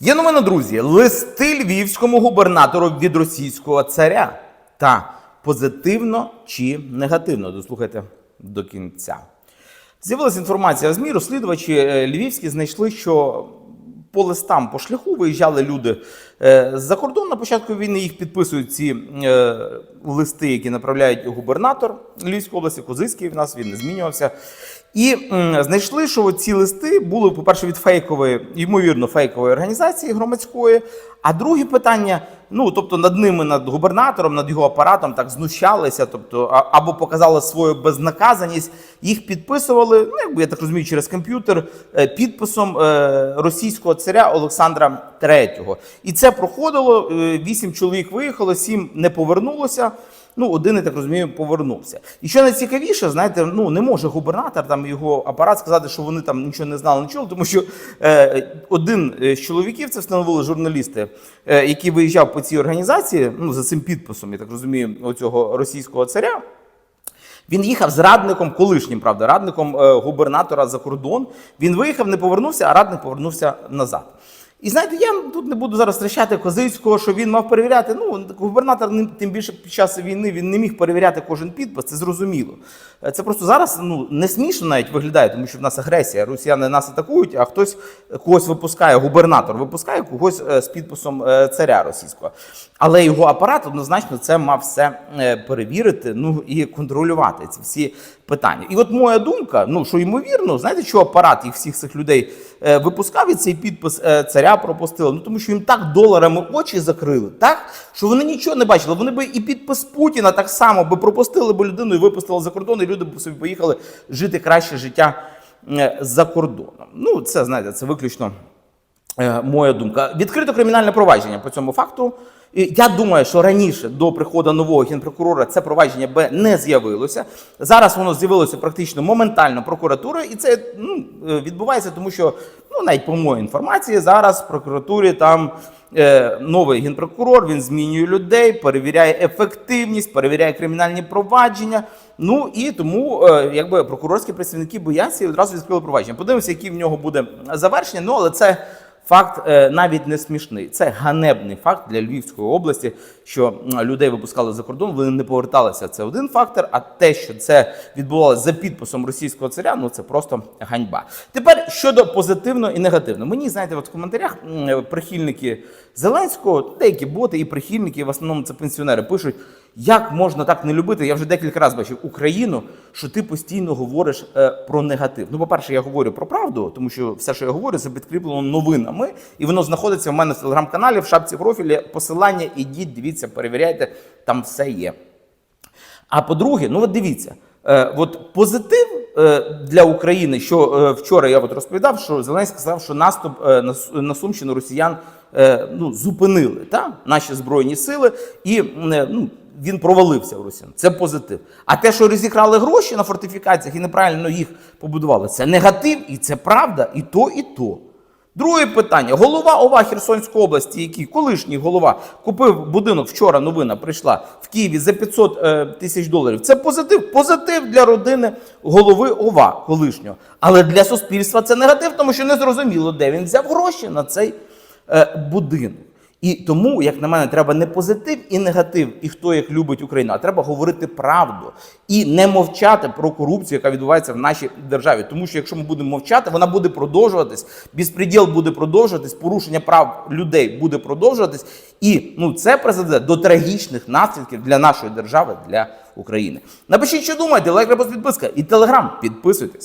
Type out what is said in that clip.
Є новина, друзі, листи львівському губернатору від російського царя. Та позитивно чи негативно. Дослухайте до кінця. З'явилася інформація в ЗМІ, розслідувачі е, львівські знайшли, що по листам по шляху виїжджали люди е, з-за кордон. На початку війни їх підписують ці е, листи, які направляють губернатор Львівської області, Козицький в нас він не змінювався. І знайшли, що ці листи були, по-перше, від фейкової, ймовірно, фейкової організації громадської. А друге питання: ну тобто над ними, над губернатором, над його апаратом так знущалися, тобто або показали свою безнаказаність. Їх підписували, ну якби я так розумію, через комп'ютер е, підписом е, російського царя Олександра III. І це проходило. е, Вісім чоловік виїхало, сім не повернулося. Ну, один, я так розумію, повернувся. І що найцікавіше, знаєте, ну не може губернатор там його апарат сказати, що вони там нічого не знали, чули, тому що е, один з чоловіків, це встановили журналісти, е, який виїжджав по цій організації, ну за цим підписом, я так розумію, оцього російського царя. Він їхав з радником, колишнім, правда, радником е, губернатора за кордон. Він виїхав, не повернувся, а радник повернувся назад. І знаєте, я тут не буду зараз трещати Козицького, що він мав перевіряти. Ну, губернатор тим більше під час війни він не міг перевіряти кожен підпис, це зрозуміло. Е, Це просто зараз ну, не смішно навіть виглядає, тому що в нас агресія. Росіяни нас атакують, а хтось когось випускає, губернатор випускає когось е, з підписом е, царя російського. Але його апарат однозначно це мав все перевірити, ну і контролювати ці всі питання. І от моя думка, ну що ймовірно, знаєте, що апарат їх всіх цих людей е, випускав і цей підпис е, царя пропустили? Ну тому що їм так доларами очі закрили, так що вони нічого не бачили. Вони би і підпис Путіна так само би пропустили би людину і випустили за кордон, і люди б собі поїхали жити краще життя е, за кордоном. Ну, це знаєте, це виключно. Е, Моя думка. Відкрито кримінальне провадження по цьому факту. Я думаю, що раніше до приходу нового генпрокурора це провадження би не з'явилося. Зараз воно з'явилося практично моментально прокуратурою, і це ну, е, відбувається, тому що ну навіть по моїй інформації зараз в прокуратурі там е, новий генпрокурор він змінює людей, перевіряє ефективність, перевіряє кримінальні провадження. Ну і тому е, якби прокурорські працівники бояться і одразу відкрили провадження. Подивимося, який в нього буде завершення. Ну але це. Факт е, навіть не смішний. Це ганебний факт для Львівської області, що людей випускали за кордон, вони не поверталися. Це один фактор. А те, що це відбувалося за підписом російського царя, ну це просто ганьба. Тепер щодо позитивного і негативного. Мені знаєте, от в коментарях прихильники Зеленського, деякі боти і прихильники, в основному це пенсіонери, пишуть. Як можна так не любити? Я вже декілька разів бачив Україну, що ти постійно говориш е, про негатив. Ну, по-перше, я говорю про правду, тому що все, що я говорю, це підкріплено новинами, і воно знаходиться в мене в телеграм-каналі, в шапці профілі. Посилання, ідіть, дивіться, перевіряйте, там все є. А по-друге, ну от дивіться, от позитив е, для України, що е, вчора я от розповідав, що Зеленський сказав, що наступ е, на, Су- на Сумщину росіян е, ну, зупинили та? наші збройні сили, і е, ну, він провалився в Росіян. Це позитив. А те, що розікрали гроші на фортифікаціях і неправильно їх побудували, це негатив, і це правда, і то, і то. Друге питання. Голова ОВА Херсонської області, який колишній голова купив будинок вчора. Новина прийшла в Києві за 500 е, тисяч доларів. Це позитив. Позитив для родини голови ОВА колишнього. Але для суспільства це негатив, тому що не зрозуміло, де він взяв гроші на цей е, будинок. І тому, як на мене, треба не позитив і негатив, і хто як любить Україну, а треба говорити правду і не мовчати про корупцію, яка відбувається в нашій державі. Тому що якщо ми будемо мовчати, вона буде продовжуватись, безпреділ буде продовжуватись, порушення прав людей буде продовжуватись, і ну це призведе до трагічних наслідків для нашої держави, для України. Напишіть, що думаєте, лайк, репост, підписка і телеграм. Підписуйтесь.